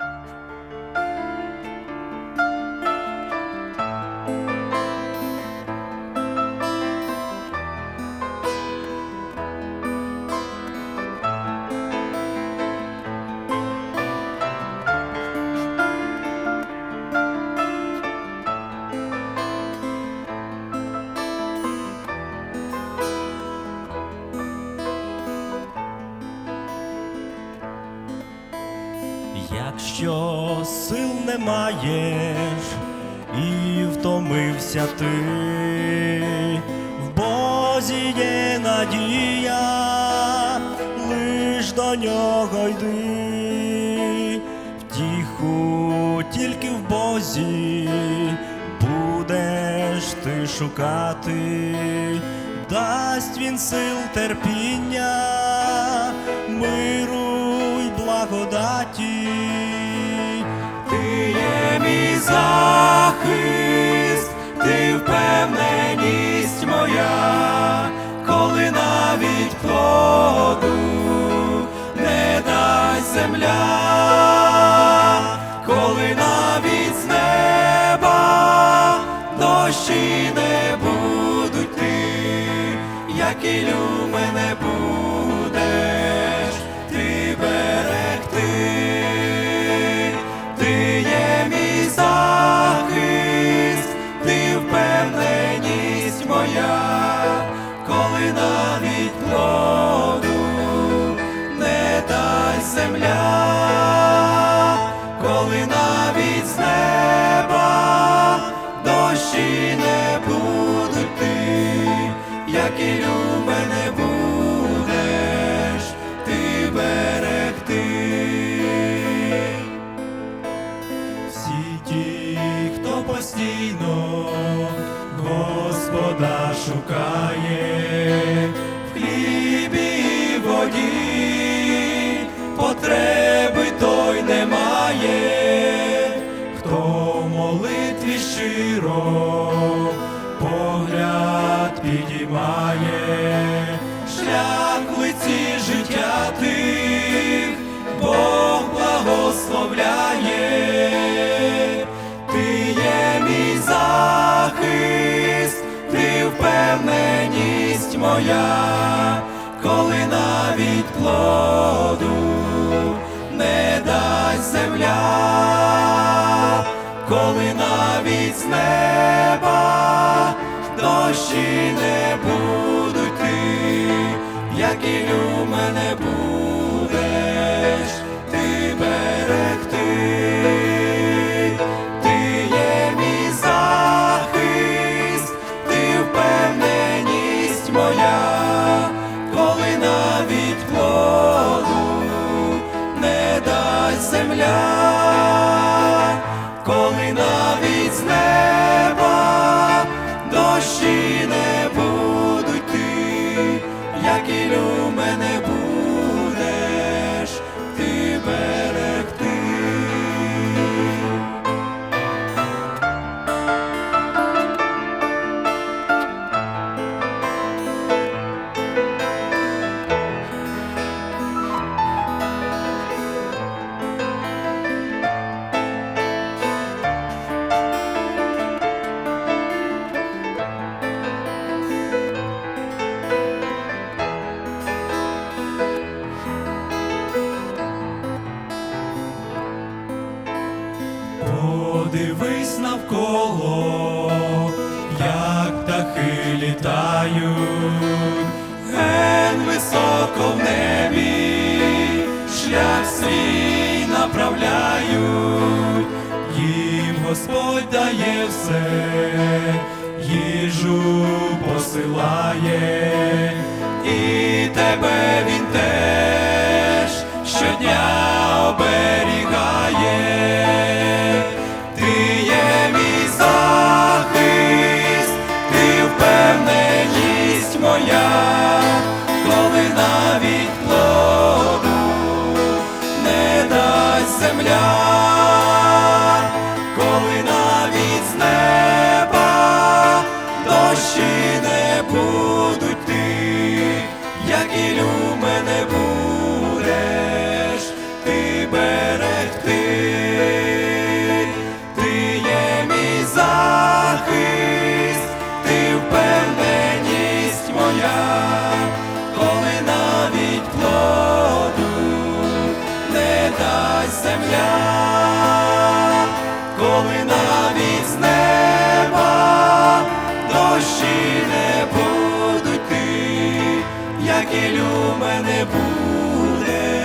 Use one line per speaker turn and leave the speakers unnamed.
you Якщо сил не маєш і втомився ти, в Бозі є надія, лиш до нього йди, втіху тільки в Бозі будеш ти шукати, дасть він сил терпіння, миру й благодаті. Захист, ти впевненість моя, коли навіть плоду не дасть земля, коли навіть з неба дощі не будуть ти, як і мене навіть з неба дощі не будуть ти, як і мене молитві щиро погляд підіймає, шлях в лиці життя тих, Бог благословляє, ти є мій захист, ти впевненість моя, дощі не будуть ти, як і мене будеш ти берегти, ти є мій захист, ти впевненість моя, коли навіть плоду не дасть земля, коли навіть Подивись навколо, як птахи літають, ген високо в небі, шлях свій направляють, їм Господь дає все, їжу посилає, і тебе він теж щодня оберігає. Моя, коли навіть плоду не дасть земля, коли навіть з неба дощі не будуть земля, коли навіть з неба дощі не будуть ти, як і люме не буде.